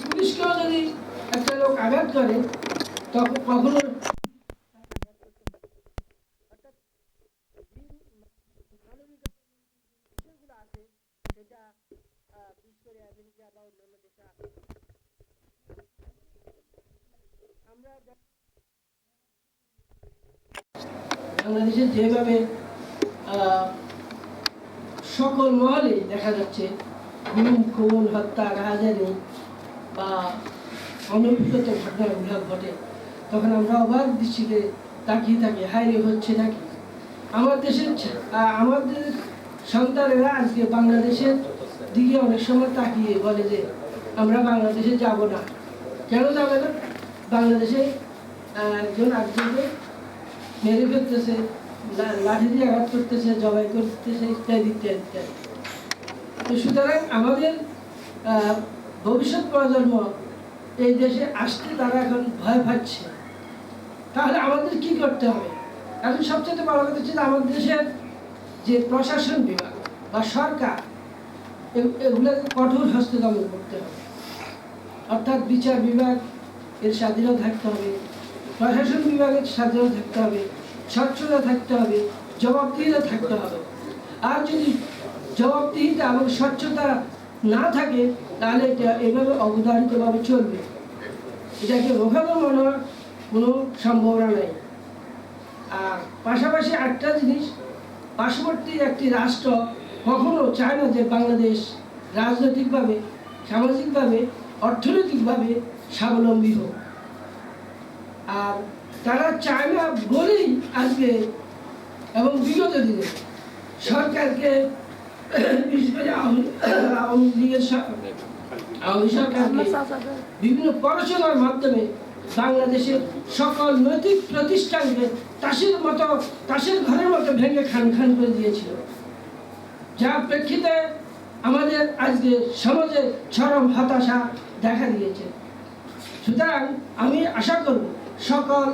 পুলিশকেও যদি একটা লোক আঘাত করে তখন কখনো সেটা বিশেষ করে আমরা বাংলাদেশে যেভাবে সকল মহলে দেখা যাচ্ছে গুম খুন হত্যা রাহাজানি বা অনভিজ্ঞত ঘটনাগুলো ঘটে। তখন আমরা অবাক দৃষ্টিতে তাকিয়ে থাকি হাই রে, হচ্ছে নাকি আমার দেশের আমাদের সন্তানেরা আজকে বাংলাদেশের দিকে অনেক সময় তাকিয়ে বলে যে, আমরা বাংলাদেশে যাব না। কেন যাবে না? বাংলাদেশে একজন একজনকে মেরে ফেলতেছে। লাঠি দিয়ে আঘাত করতেছে, জবাই করতেছে, ইত্যাদি ইত্যাদি ইত্যাদি। তো সুতরাং আমাদের ভবিষ্যৎ প্রজন্ম এই দেশে আসতে তারা এখন ভয় পাচ্ছে। তাহলে আমাদের কি করতে হবে? এখন সবচেয়ে বড় কথা যে আমাদের দেশের যে প্রশাসন বিভাগ বা সরকার এগুলোকে কঠোর হস্তদমন করতে হবে। অর্থাৎ বিচার বিভাগ, এর স্বাধীনতা থাকতে হবে। প্রশাসন বিভাগের স্বাধীনতা থাকতে হবে। স্বচ্ছতা থাকতে হবে, জবাবদিহিতা থাকতে হবে। আর যদি জবাবদিহিতা এবং স্বচ্ছতা না থাকে, তাহলে এটা এভাবে অবধারিতভাবে চলবে। এটাকে রোখানো মনে কোনো সম্ভাবনা নেই। আর পাশাপাশি একটা জিনিস, পার্শ্ববর্তী একটি রাষ্ট্র কখনো চায় না যে বাংলাদেশ রাজনৈতিকভাবে, সামাজিকভাবে, অর্থনৈতিকভাবে স্বাবলম্বী হোক। আর তারা চায় না বলেই আজকে এবং বিগত দিনে সরকারকে সরকারকে বিভিন্ন পড়াশোনার মাধ্যমে বাংলাদেশের সকল নৈতিক প্রতিষ্ঠানকে তাসের মতো, তাসের ঘরের মতো ভেঙে খান খান করে দিয়েছিল। যার প্রেক্ষিতে আমাদের আজকে সমাজে চরম হতাশা দেখা দিয়েছে। সুতরাং আমি আশা করব সকল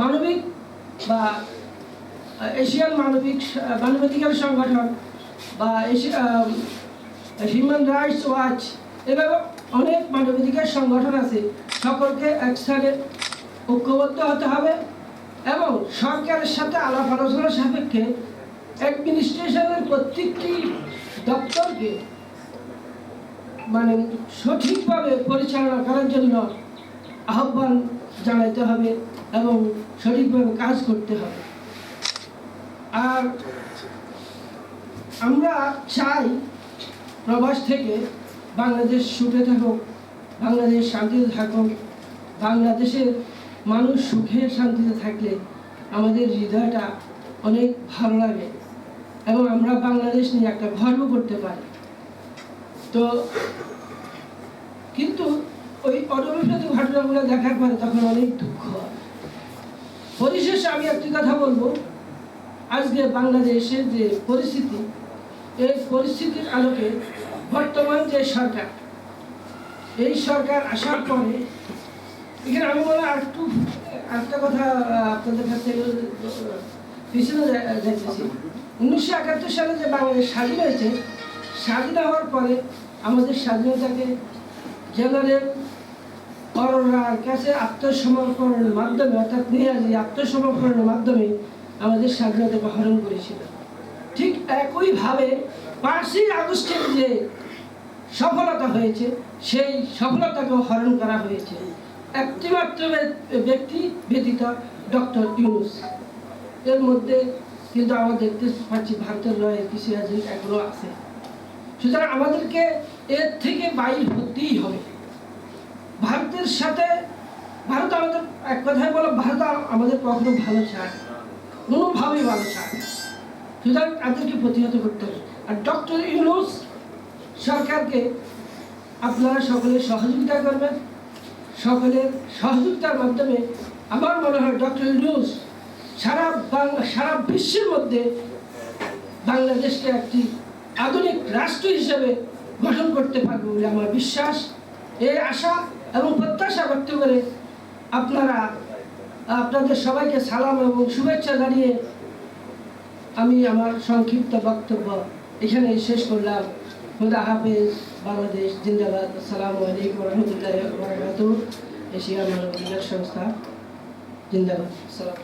মানবিক বা এশিয়ান মানবিক মানবাধিকার সংগঠন বা এশিয়া হিউম্যান রাইটস ওয়াচ এভাবে অনেক মানবাধিকার সংগঠন আছে। সকলকে এক স্থানে ঐক্যবদ্ধ হতে হবে এবং সরকারের সাথে আলাপ আলোচনার সাপেক্ষে অ্যাডমিনিস্ট্রেশনের প্রত্যেকটি দপ্তরকে মানে সঠিকভাবে পরিচালনা করার জন্য আহ্বান জানাইতে হবে। এবং সঠিকভাবে কাজ করতে হবে। আর আমরা চাই প্রবাস থেকে বাংলাদেশ সুখে থাকুক, বাংলাদেশ শান্তিতে থাকুক, বাংলাদেশের মানুষ সুখে শান্তিতে থাকলে আমাদের হৃদয়টা অনেক ভালো লাগে এবং আমরা বাংলাদেশ নিয়ে একটা গর্ব করতে পারি। তো কিন্তু ওই অনভিপ্রেত ঘটনাগুলো দেখার পরে তখন অনেক দুঃখ হয়। পরিশেষে আমি একটি কথা বলব। আজকে বাংলাদেশের যে পরিস্থিতি, এই পরিস্থিতির আলোকে বর্তমান যে সরকার, এই সরকার আসার পরে, এখানে আমি হয় আরেকটু আরেকটা কথা আপনাদের কাছ পিছনে যাইতেছি উনিশশো একাত্তর সালে যে বাংলাদেশ স্বাধীন হয়েছে, স্বাধীন হওয়ার পরে আমাদের স্বাধীনতাকে জেনারেল অরোরার কাছে আত্মসমর্পণের মাধ্যমে, অর্থাৎ নেহাজি আত্মসমর্পণের মাধ্যমে আমাদের স্বাধীনতাকে হরণ করেছিল। ঠিক একইভাবে পাঁচই আগস্টের যে সফলতা হয়েছে, সেই সফলতাকেও হরণ করা হয়েছে। একটিমাত্র ব্যক্তি ব্যতীত ডক্টর ইউনুস। এর মধ্যে কিন্তু আমরা দেখতে পাচ্ছি ভারতের রয়েল কৃষি এজেন্ট এখনও আছে। সুতরাং আমাদেরকে এর থেকে বাইর হতেই হবে। ভারতের সাথে ভারত আমাদের, এক কথায় বলো, ভারত আমাদের কখনো ভালো চায়। কোনোভাবেই ভালো চায়। সুতরাং তাদেরকে প্রতিহত করতে হবে আর ডক্টর ইউনুস সরকারকে আপনারা সকলে সহযোগিতা করবেন সকলের সহযোগিতার মাধ্যমে আমার মনে হয় ডক্টর ইউনুস সারা বাংলা, সারা বিশ্বের মধ্যে বাংলাদেশকে একটি আধুনিক রাষ্ট্র হিসেবে গঠন করতে পারবে বলে আমার বিশ্বাস এই আশা এবং প্রত্যাশা করতে পারে আপনারা, আপনাদের সবাইকে সালাম এবং শুভেচ্ছা জানিয়ে আমি আমার সংক্ষিপ্ত বক্তব্য এখানে শেষ করলাম। খুদা হাফেজ, বাংলাদেশ জিন্দাবাদ সালাম আলাইকুম রহমতুল্লাহ এশিয়া মানব সংস্থা, জিন্দাবাদ, আসসালাম